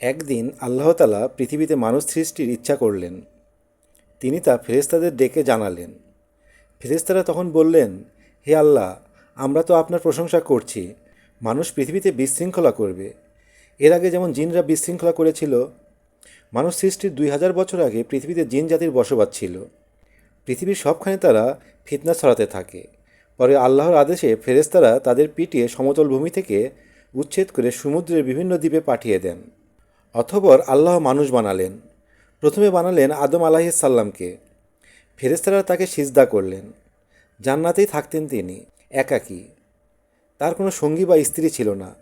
একদিন আল্লাহতালা পৃথিবীতে মানুষ সৃষ্টির ইচ্ছা করলেন। তিনি তা ফেরেস্তাদের ডেকে জানালেন। ফেরেস্তারা তখন বললেন, হে আল্লাহ, আমরা তো আপনার প্রশংসা করছি। মানুষ পৃথিবীতে বিশৃঙ্খলা করবে। এর আগে যেমন জিনরা বিশৃঙ্খলা করেছিল, মানুষ সৃষ্টির দুই হাজার বছর আগে পৃথিবীতে জিন জাতির বসবাস ছিল। পৃথিবীর সবখানে তারা ফিতনা ছড়াতে থাকে। পরে আল্লাহর আদেশে ফেরেস্তারা তাদের পিটিয়ে সমতল ভূমি থেকে উচ্ছেদ করে সমুদ্রের বিভিন্ন দ্বীপে পাঠিয়ে দেন। অথবর আল্লাহ মানুষ বানালেন। প্রথমে বানালেন আদম আলাহিসাল্লামকে ফেরেস্তারা তাকে সিজদা করলেন। জান্নাতেই থাকতেন তিনি, একাকী। তার কোনো সঙ্গী বা স্ত্রী ছিল না।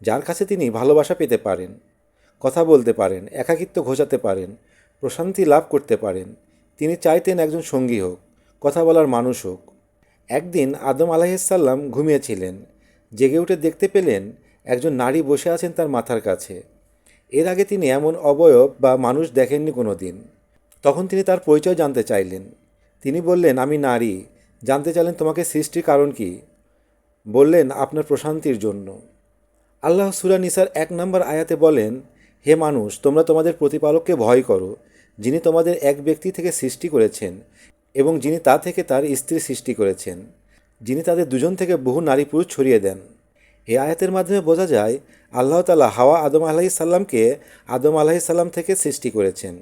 যার কাছে তিনি ভালোবাসা পেতে পারেন, কথা বলতে পারেন, একাকিত্ব ঘোচাতে পারেন, প্রশান্তি লাভ করতে পারেন, তিনি চাইতেন একজন সঙ্গী হোক, কথা বলার মানুষ হোক। একদিন আদম আলাহিসাল্লাম ঘুমিয়েছিলেন, জেগে উঠে দেখতে পেলেন একজন নারী বসে আছেন তার মাথার কাছে। এর আগে তিনি এমন অবয়ব বা মানুষ দেখেননি কোনো দিন তখন তিনি তার পরিচয় জানতে চাইলেন। তিনি বললেন, আমি নারী। জানতে চাইলেন তোমাকে সৃষ্টির কারণ কি? বললেন, আপনার প্রশান্তির জন্য। আল্লাহ সুরা নিসার এক নম্বর আয়াতে বলেন, হে মানুষ, তোমরা তোমাদের প্রতিপালককে ভয় করো, যিনি তোমাদের এক ব্যক্তি থেকে সৃষ্টি করেছেন এবং যিনি তা থেকে তার স্ত্রী সৃষ্টি করেছেন। যিনি তাদের দুজন থেকে বহু নারী পুরুষ ছড়িয়ে দেন। এই আয়াতের মাধ্যমে বোঝা যায়, আল্লাহ তালা হাওয়া আদম আলাহি সাল্লামকে আদম আলাহি সাল্লাম থেকে সৃষ্টি করেছেন।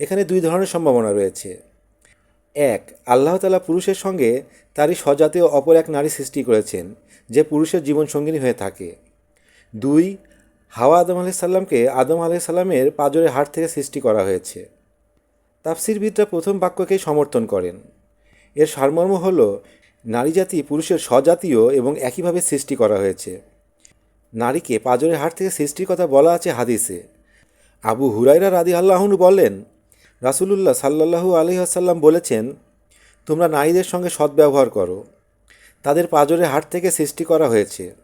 এখানে দুই ধরনের সম্ভাবনা রয়েছে। এক, আল্লাহ তালা পুরুষের সঙ্গে তারই স্বজাতীয় অপর এক নারী সৃষ্টি করেছেন, যে পুরুষের জীবনসঙ্গিনী হয়ে থাকে। দুই, হাওয়া আদম আলাহি সাল্লামকে আদম আলাহি সাল্লামের পাজরের হাট থেকে সৃষ্টি করা হয়েছে। তাফসিরবিদরা প্রথম বাক্যকেই সমর্থন করেন। এর সারমর্ম হল নারী জাতি পুরুষের স্বজাতীয় এবং একইভাবে সৃষ্টি করা হয়েছে। নারীকে পাজরের হাট থেকে সৃষ্টির কথা বলা আছে হাদিসে। আবু হুরাইরা রাদি আল্লাহনু বলেন রাসুলুল্লাহ সাল্লাহু আলহিহাসাল্লাম বলেছেন, তোমরা নারীদের সঙ্গে সদ্ব্যবহার করো। তাদের পাজরের হাট থেকে সৃষ্টি করা হয়েছে।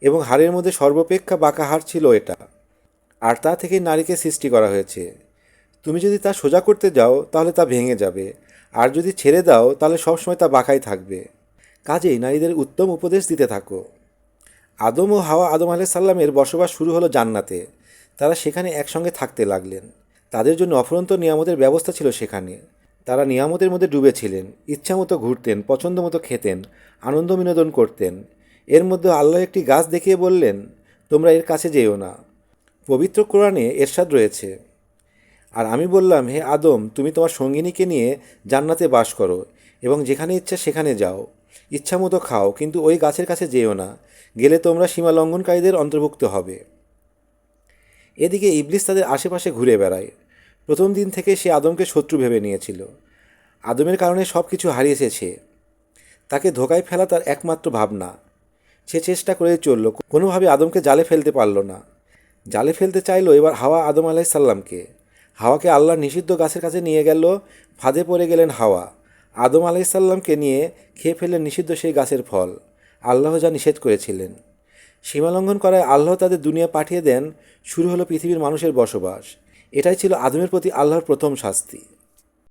এবং হাড়ের মধ্যে সর্বাপেক্ষা বাঁকা হাড় ছিল এটা। আর তা থেকে নারীকে সৃষ্টি করা হয়েছে। তুমি যদি তা সোজা করতে যাও, তাহলে তা ভেঙে যাবে। আর যদি ছেড়ে দাও, তাহলে সবসময় তা বাঁকাই থাকবে। কাজেই নারীদের উত্তম উপদেশ দিতে থাকো। আদম ও হাওয়া আদম সাল্লামের বসবাস শুরু হলো জান্নাতে। তারা সেখানে একসঙ্গে থাকতে লাগলেন। তাদের জন্য অফুরন্ত নিয়ামতের ব্যবস্থা ছিল সেখানে। তারা নিয়ামতের মধ্যে ডুবেছিলেন, ইচ্ছামতো ঘুরতেন পছন্দ মতো খেতেন, আনন্দ বিনোদন করতেন। এর মধ্যে আল্লাহ একটি গাছ দেখিয়ে বললেন, তোমরা এর কাছে যেও না। পবিত্র কোরআনে এরশাদ রয়েছে। আর আমি বললাম, হে আদম, তুমি তোমার সঙ্গিনীকে নিয়ে জান্নাতে বাস করো এবং যেখানে ইচ্ছা সেখানে যাও। ইচ্ছা মতো খাও, কিন্তু ওই গাছের কাছে যেও না। গেলে তোমরা সীমা লঙ্ঘনকারীদের অন্তর্ভুক্ত হবে এদিকে ইবলিস তাদের আশেপাশে ঘুরে বেড়ায়। প্রথম দিন থেকে সে আদমকে শত্রু ভেবে নিয়েছিল। আদমের কারণে সব কিছু হারিয়েছে সে তাকে ধোকায় ফেলা তার একমাত্র ভাবনা। সে চেষ্টা করে চলল, কোনোভাবে আদমকে জালে ফেলতে পারল না। জালে ফেলতে চাইলো এবার হাওয়া আদম আলাইসাল্লামকে হাওয়াকে আল্লাহ নিষিদ্ধ গাছের কাছে নিয়ে গেল, ফাঁদে পড়ে গেলেন হাওয়া। আদম আলাইসাল্লামকে নিয়ে খেয়ে ফেললেন নিষিদ্ধ সেই গাছের ফল। আল্লাহ যা নিষেধ করেছিলেন। সীমালঙ্ঘন করায় আল্লাহ তাদের দুনিয়া পাঠিয়ে দেন, শুরু হলো পৃথিবীর মানুষের বসবাস। এটাই ছিল আদমের প্রতি আল্লাহর প্রথম শাস্তি।